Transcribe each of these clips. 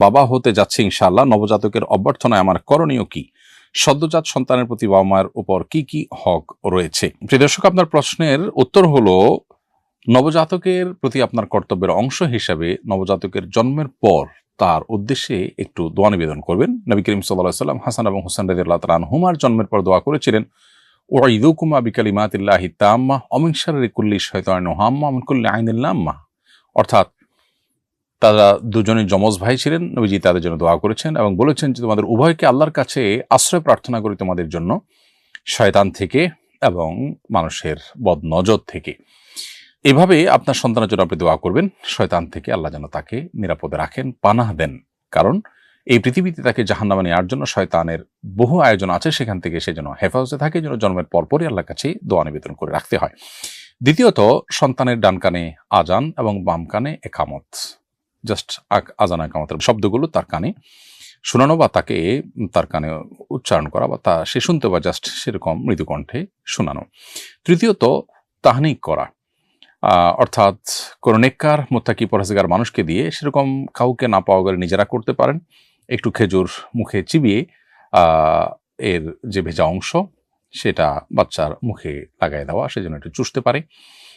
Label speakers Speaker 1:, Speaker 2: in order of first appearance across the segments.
Speaker 1: বাবা হতে যাচ্ছে ইনশাআল্লাহ। নবজাতকের অভ্যর্থনায় আমার করণীয় কি? সদ্যজাত সন্তানের প্রতি বাবা মায়ের উপর কি কি হক রয়েছে? প্রিয় দর্শক, আপনার প্রশ্নের উত্তর হলো, নবজাতকের প্রতি আপনার কর্তব্যের অংশ হিসাবে নবজাতকের জন্মের পর তার উদ্দেশ্যে একটু দোয়া নিবেদন করবেন। নবী করিম সাল্লাহ সাল্লাম হাসান এবং হুসান রাদিয়াল্লাহু তাআলা আনহুমার জন্মের পর দোয়া করেছিলেন ওয়াইদুকুমা বিকালিমাতিল্লাহি তাম্মা অমিন শাররি কুল্লি শয়তানিন হাম্মা মিন কুল্লি আইনিল অর্থাৎ তারা দুজনে যমজ ভাই ছিলেন, নবীজি তাদের জন্য দোয়া করেছেন এবং বলেছেন যে তোমাদের উভয়কে আল্লাহর কাছে আশ্রয় প্রার্থনা করি তোমাদের জন্য, শয়তান থেকে এবং মানুষের বদনজর থেকে। এভাবে আপনার সন্তানের জন্য আপনি দোয়া করবেন, শয়তান থেকে আল্লাহ যেন তাকে নিরাপদে রাখেন, পানাহ দেন। কারণ এই পৃথিবীতে তাকে জাহান্নামে নেওয়ার জন্য শয়তানের বহু আয়োজন আছে, সেখান থেকে সে যেন হেফাজতে থাকে, যেন জন্মের পরপরই আল্লাহর কাছে দোয়া নিবেদন করে রাখতে হয়। দ্বিতীয়ত, সন্তানের ডান কানে আজান এবং বাম কানে একামত। জাস্ট আজান একামতের শব্দগুলো তার কানে শোনানো বা তাকে তার কানে উচ্চারণ করা বা তা সে শুনতে বা জাস্ট সেরকম মৃদুকণ্ঠে শোনানো। তৃতীয়ত, তাহনিক করা। অর্থাৎ কোন নেককার, মোত্তাকি পরাজগার মানুষকে দিয়ে সেরকম কাউকে না পাওয়া গেলে নিজেরা করতে পারেন। একটু খেজুর মুখে চিবিয়ে এর যে ভেজা অংশ, সেটা বাচ্চার মুখে লাগাই দেওয়া, সেজন্য একটু চুষতে পারে।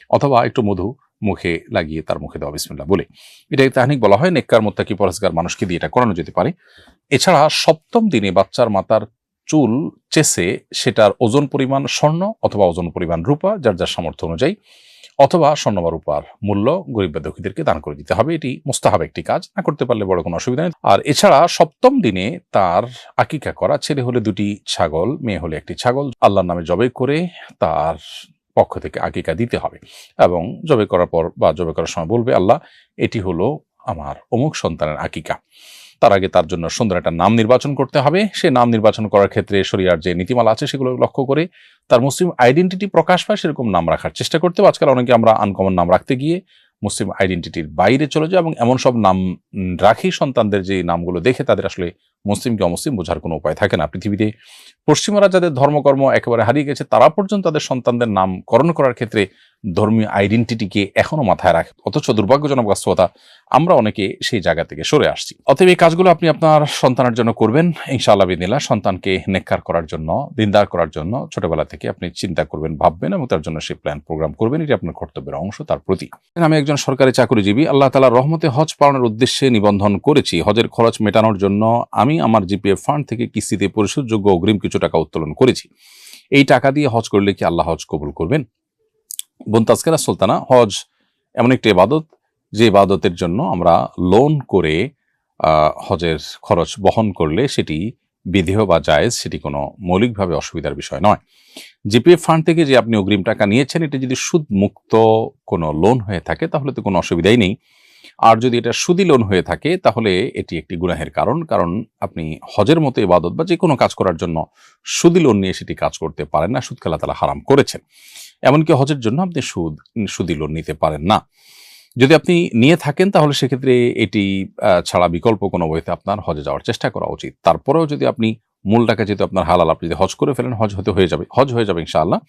Speaker 1: অথবা একটু মধু মুখে লাগিয়ে তার মুখে দেওয়া বিসমিল্লা বলে। এটাকে তাহনিক বলা হয়, নেককার, মোত্তাকি পরাজগার মানুষকে দিয়ে এটা করানো যেতে পারে। এছাড়া সপ্তম দিনে বাচ্চার মাতার চুল চেসে সেটার ওজন পরিমাণ স্বর্ণ অথবা ওজন পরিমাণ রূপা, যার যার সামর্থ্য অনুযায়ী, অথবা স্বর্ণ বা রূপার মূল্য গরিব বা দুঃখীদেরকে দান করে দিতে হবে। এটি মোস্তাহাব একটি কাজ, না করতে পারলে বড় কোনো অসুবিধা নেই। আর এছাড়া সপ্তম দিনে তার আকিকা করা, ছেলে হলে দুটি ছাগল, মেয়ে হলে একটি ছাগল, আল্লাহর নামে জবে করে তার পক্ষ থেকে আকিকা দিতে হবে। এবং জবে করার পর বা জবে করার সময় বলবে, আল্লাহ, এটি হলো আমার অমুক সন্তানের আকিকা। তার আগে তার জন্য সুন্দর একটা নাম নির্বাচন করতে হবে। সে নাম নির্বাচন করার ক্ষেত্রে শরিয়ার যে নীতিমালা আছে সেগুলো লক্ষ্য করে তার মুসলিম আইডেন্টিটি প্রকাশ পায়, সেরকম নাম রাখার চেষ্টা করতে হবে। আজকাল অনেকে আমরা আনকমন নাম রাখতে গিয়ে মুসলিম আইডেন্টিটির বাইরে চলে যায় এবং এমন সব নাম রাখি সন্তানদের যে নামগুলো দেখে তাদের আসলে মুসলিম কি অমুসলিম বোঝার কোনো উপায় থাকে না। পৃথিবীতে পশ্চিমারা যাদের ধর্মকর্ম একেবারে হারিয়ে গেছে, তারা পর্যন্ত তাদের সন্তানদের নামকরণ করার ক্ষেত্রে ধর্মীয় আইডেন্টিটিকে এখনও মাথায় রাখে। অথচ দুর্ভাগ্যজনক বাস্তবতা, আমরা অনেকে সেই জায়গা থেকে সরে আসছি। অতএব এই কাজগুলো আপনি আপনার সন্তানের জন্য করবেন, ইনশাআল্লাহ বিদিল্লাহ সন্তানকে নেককার করার জন্য, দিনদার করার জন্য ছোটবেলা থেকে আপনি চিন্তা করবেন, ভাববেন এবং তার জন্য সেই প্ল্যান প্রোগ্রাম করবেন। এটি আপনার কর্তব্যের অংশ, তার প্রতি আমি একজন সরকারি চাকরিজীবী, আল্লাহ তালা রহমতে হজ পালনের উদ্দেশ্যে নিবন্ধন করেছি। হজের খরচ মেটানোর জন্য আমি আমার জিপিএফ ফান্ড থেকে কিস্তিতে পরিশোধযোগ্য অগ্রিম কিছু টাকা উত্তোলন করেছি। এই টাকা দিয়ে হজ করলে কি আল্লাহ হজ কবুল করবেন? বোন সুলতানা, হজ এমন একটি ইবাদত, যে ইবাদতের জন্য আমরা লোন করে হজের খরচ বহন করলে সেটি বিধেয় বা জায়েজ, সেটি কোনো মৌলিকভাবে অসুবিধার বিষয় নয়। জিপিএফ ফান্ড থেকে যে আপনি অগ্রিম টাকা নিয়েছেন, এটি যদি সুদ মুক্ত কোনো লোন হয়ে থাকে, তাহলে তো কোনো অসুবিধাই নেই। আর যদি এটা সুদি লোন হয়ে থাকে, তাহলে এটি একটি গুনাহের কারণ কারণ আপনি হজের মতো ইবাদত বা যে কোনো কাজ করার জন্য সুদি লোন নিয়ে সেটি কাজ করতে পারেন না সুদ খেলা তালা হারাম করেছেন। এমনকি হজের জন্য আপনি সুদ সুদি লোন নিতে পারেন না। যদি আপনি নিয়ে থাকেন, তাহলে সেক্ষেত্রে এটি ছাড়া বিকল্প কোনো বইতে আপনার হজে যাওয়ার চেষ্টা করা উচিত। তারপরেও যদি আপনি মূল টাকা যেহেতু আপনার হালাল, আপনি যদি হজ করে ফেলেন, হজ হতে হয়ে যাবে, হজ হয়ে যাবে ইনশাআল্লাহ।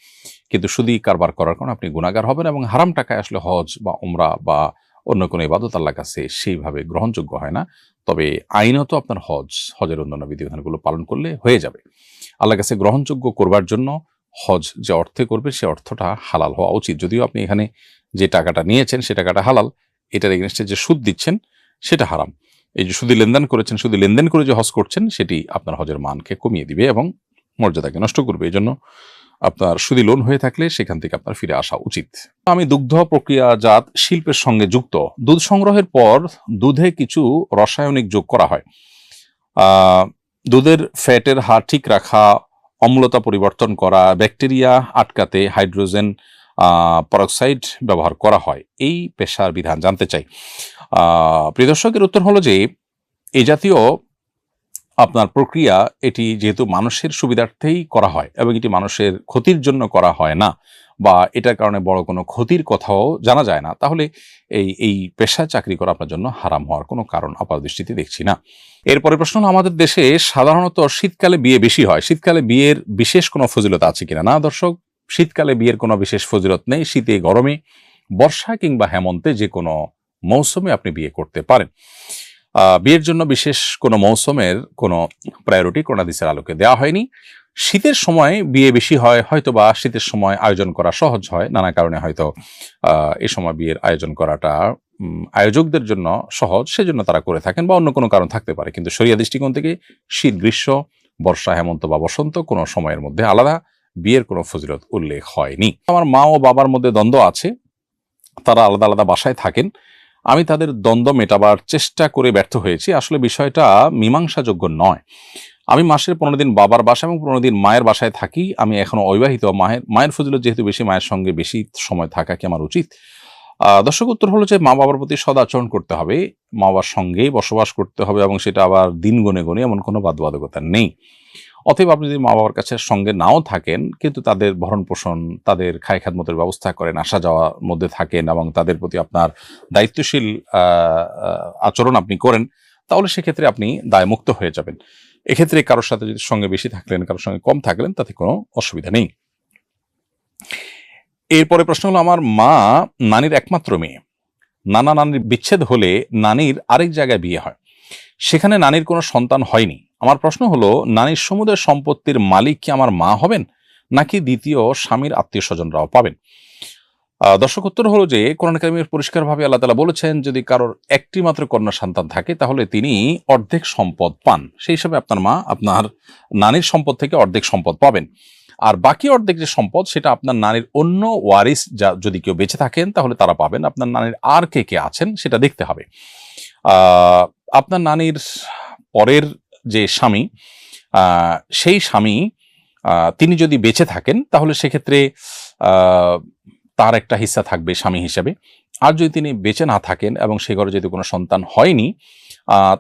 Speaker 1: কিন্তু সুদি কারবার করার কারণে আপনি গুণাগার হবেন এবং হারাম টাকায় আসলে হজ বা উমরা বা অন্য কোনো ইবাদত আল্লাহর কাছে সেইভাবে গ্রহণযোগ্য হয় না। তবে আইনত আপনার হজ, হজের অন্যান্য বিধিবিধানগুলো পালন করলে হয়ে যাবে। আল্লাহর কাছে গ্রহণযোগ্য করবার জন্য হজ যে অর্থে করবে, সে অর্থটা হালাল হওয়া উচিত। যদিও আপনি এখানে যে টাকাটা নিয়েছেন, সে টাকাটা হালাল, এটার এগেনস্টে যে সুদ দিচ্ছেন, সেটা হারাম। এই যে সুদি লেনদেন করেছেন শুধু লেনদেন করে যে হজ করছেন, সেটি আপনার হজের মানকে কমিয়ে দিবে এবং মর্যাদাকে নষ্ট করবে। এই জন্য আপনার সুদি লোন হয়ে থাকলে সেখান থেকে আপনার ফিরে আসা উচিত। আমি দুগ্ধ প্রক্রিয়াজাত শিল্পের সঙ্গে যুক্ত। দুধ সংগ্রহের পর দুধে কিছু রাসায়নিক যোগ করা হয়। দুধের ফ্যাটের হার ঠিক রাখা, অম্লতা পরিবর্তন করা, ব্যাকটেরিয়া আটকাতে হাইড্রোজেন পরক্সাইড ব্যবহার করা হয়। এই পেশার বিধান জানতে চাই। প্রিয় দর্শকের উত্তর হলো যে এই জাতীয় আপনার প্রক্রিয়া, এটি যেহেতু মানুষের সুবিধার্থেই করা হয় এবং এটি মানুষের ক্ষতির জন্য করা হয় না বা এটার কারণে বড় কোনো ক্ষতির কথাও জানা যায় না, তাহলে এই এই পেশায় চাকরি করা আপনার জন্য হারাম হওয়ার কোনো কারণ আপাত দৃষ্টিতে দেখছি না। এরপরে প্রশ্ন আমাদের দেশে সাধারণত শীতকালে বিয়ে বেশি হয়, শীতকালে বিয়ের বিশেষ কোনো ফজিলত আছে কিনা? না দর্শক, শীতকালে বিয়ের কোনো বিশেষ ফজিলত নেই, শীতে, গরমে, বর্ষা কিংবা হেমন্তে যে কোনো মৌসুমে আপনি বিয়ে করতে পারেন। বিয়ের জন্য বিশেষ কোনো মৌসুমের কোনো প্রায়োরিটি কোন হাদিসের আলোকে দেওয়া হয়নি। শীতের সময় বিয়ে বেশি হয় হয়তো বা শীতের সময় আয়োজন করা সহজ হয়। নানা কারণে হয়তো এ সময় বিয়ের আয়োজন করাটা আয়োজকদের জন্য সহজ, সেজন্য তারা করে থাকেন বা অন্য কোনো কারণ থাকতে পারে। কিন্তু শরিয়া দৃষ্টিকোণ থেকে শীত, গ্রীষ্ম, বর্ষা, হেমন্ত বা বসন্ত কোনো সময়ের মধ্যে আলাদা বিয়ের কোনো ফজিলত উল্লেখ হয়নি। আমার মা ও বাবার মধ্যে দ্বন্দ্ব আছে। তারা আলাদা আলাদা বাসায় থাকেন। আমি তাদের দ্বন্দ্ব মেটাবার চেষ্টা করে ব্যর্থ হয়েছি। আসলে বিষয়টা মীমাংসাযোগ্য নয়। আমি মাসের পনেরো দিন বাবার বাসা এবং পনেরো দিন মায়ের বাসায় থাকি। আমি এখনও অবিবাহিত। মায়ের মায়ের ফজিলত যেহেতু বেশি, মায়ের সঙ্গে বেশি সময় থাকা কি আমার উচিত? দর্শক, উত্তর হলো যে মা বাবার প্রতি সদাচরণ করতে হবে। মা বাবার সঙ্গেই বসবাস করতে হবে এবং সেটা আবার দিন গনে গনে এমন কোনো বাধ্যবাধকতা নেই। অতএব আপনি যদি মা বাবার কাছে সঙ্গে নাও থাকেন, কিন্তু তাদের ভরণ পোষণ তাদের খায় খাদমতের ব্যবস্থা করেন, আসা যাওয়ার মধ্যে থাকেন এবং তাদের প্রতি আপনার দায়িত্বশীল আচরণ আপনি করেন, তাহলে সেক্ষেত্রে আপনি দায়মুক্ত হয়ে যাবেন। এক্ষেত্রে কারোর সাথে যদি সঙ্গে বেশি থাকলেন, কারোর সঙ্গে কম থাকলেন, তাতে কোনো অসুবিধা নেই। এরপরে প্রশ্ন হলো, আমার মা নানির একমাত্র মেয়ে। নানা নানির বিচ্ছেদ হলে নানির আরেক জায়গায় বিয়ে হয়। সেখানে নানির কোনো সন্তান হয়নি। আমার প্রশ্ন হলো, নানির সমুদয় সম্পত্তির মালিক কি আমার মা হবেন, নাকি দ্বিতীয় স্বামীর আত্মীয় স্বজনরাও পাবেন দর্শক, উত্তর হলো যে, কোরআন কারিমের পরিষ্কারভাবে আল্লাহ তালা বলেছেন, যদি কারোর একটি মাত্র কন্যা সন্তান থাকে, তাহলে তিনি অর্ধেক সম্পদ পান। সেই হিসাবে আপনার মা আপনার নানির সম্পদ থেকে অর্ধেক সম্পদ পাবেন। আর বাকি অর্ধেক যে সম্পদ, সেটা আপনার নানির অন্য ওয়ারিস যা যদি কেউ বেঁচে থাকেন, তাহলে তারা পাবেন। আপনার নানির আর কে কে আছেন, সেটা দেখতে হবে। আপনার নানির পরের যে স্বামী সেই স্বামী তিনি যদি বেঁচে থাকেন, তাহলে সেক্ষেত্রে তার একটা হিস্সা থাকবে স্বামী হিসেবে। আর যদি তিনি বেঁচে না থাকেন এবং সে ঘরে যদি কোনো সন্তান হয়নি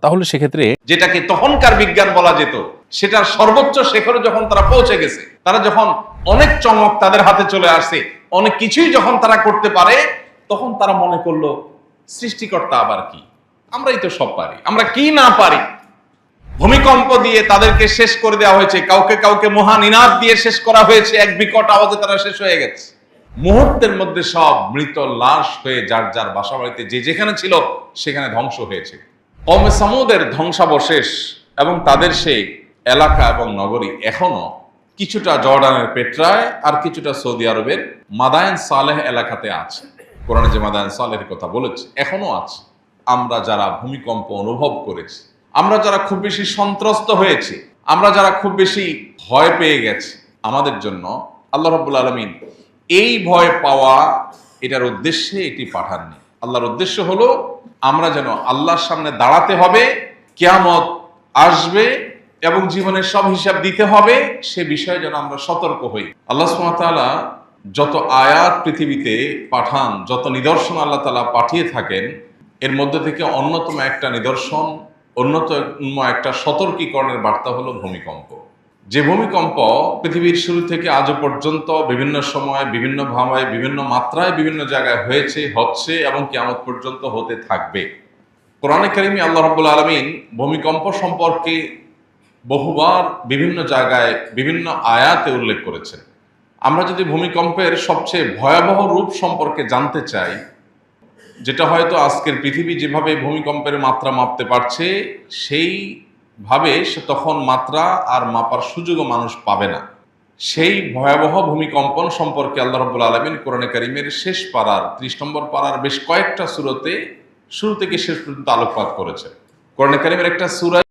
Speaker 1: তাহলে সেক্ষেত্রে
Speaker 2: যেটাকে তখনকার বিজ্ঞান বলা যেত, সেটার সর্বোচ্চ শেখরে যখন তারা পৌঁছে গেছে, তারা যখন অনেক চমক তাদের হাতে চলে আসে অনেক কিছুই যখন তারা করতে পারে, তখন তারা মনে করল, সৃষ্টিকর্তা আবার কি? আমরাই তো সব পারি, আমরা কি না পারি? ভূমিকম্প দিয়ে তাদেরকে শেষ করে দেওয়া হয়েছে। কাউকে কাউকে মহান ইনাদ দিয়ে শেষ করা হয়েছে। এক বিকট আওয়াজে তারা শেষ হয়ে গেছে। মুহূর্তের মধ্যে সব মৃত লাশ হয়ে যার যার বাসা বাড়িতে যে যেখানে ছিল, সেখানে ধ্বংস হয়েছে। কমে সামুদের ধ্বংসাবশেষ এবং তাদের সেই এলাকা এবং নগরী এখনও কিছুটা জর্ডানের পেট্রায় আর কিছুটা সৌদি আরবের মাদায়ন সালেহ এলাকাতে আছে। কোরআনে যে মাদায়ন সালেহের কথা বলেছে, এখনও আছে। আমরা যারা ভূমিকম্প অনুভব করেছি আমরা যারা খুব বেশি সন্ত্রস্ত হয়েছি, আমরা যারা খুব বেশি ভয় পেয়ে গেছি, আমাদের জন্য আল্লাহ রাব্বুল আলমিন এই ভয় পাওয়া এটার উদ্দেশ্যে এটি পাঠাননি। আল্লাহর উদ্দেশ্য হলো আমরা যেন আল্লাহর সামনে দাঁড়াতে হবে, কেয়ামত আসবে এবং জীবনের সব হিসাব দিতে হবে, সে বিষয়ে যেন আমরা সতর্ক হই। আল্লাহ সুবহানাহু যত আয়াত পৃথিবীতে পাঠান, যত নিদর্শন আল্লাহ তালা পাঠিয়ে থাকেন, এর মধ্যে থেকে অন্যতম একটা নিদর্শন অন্যতম একটা সতর্কীকরণের বার্তা হলো ভূমিকম্প। যে ভূমিকম্প পৃথিবীর শুরু থেকে আজও পর্যন্ত বিভিন্ন সময়, বিভিন্ন ভাবে বিভিন্ন মাত্রায়, বিভিন্ন জায়গায় হয়েছে, হচ্ছে এবং কেমন পর্যন্ত হতে থাকবে। কোরআনে কারিমি আল্লাহ রাব্বুল আলমিন ভূমিকম্প সম্পর্কে বহুবার বিভিন্ন জায়গায়, বিভিন্ন আয়াতে উল্লেখ করেছেন। আমরা যদি ভূমিকম্পের সবচেয়ে ভয়াবহ রূপ সম্পর্কে জানতে চাই যেটা হয়তো আজকের পৃথিবী যেভাবে ভূমিকম্পের মাত্রা মাপতে পারছে সেই ভাবে সে তখন মাত্রা আর মাপার সুযোগও মানুষ পাবে না। সেই ভয়াবহ ভূমিকম্পন সম্পর্কে আল্লাহ রব্বুল আলমিন কোরআনে কারিমের শেষ পাড়ার ত্রিশ নম্বর পাড়ার বেশ কয়েকটা সুরতে শুরু থেকে শেষ পর্যন্ত আলোকপাত করেছে। কোরআনে কারিমের একটা সুরা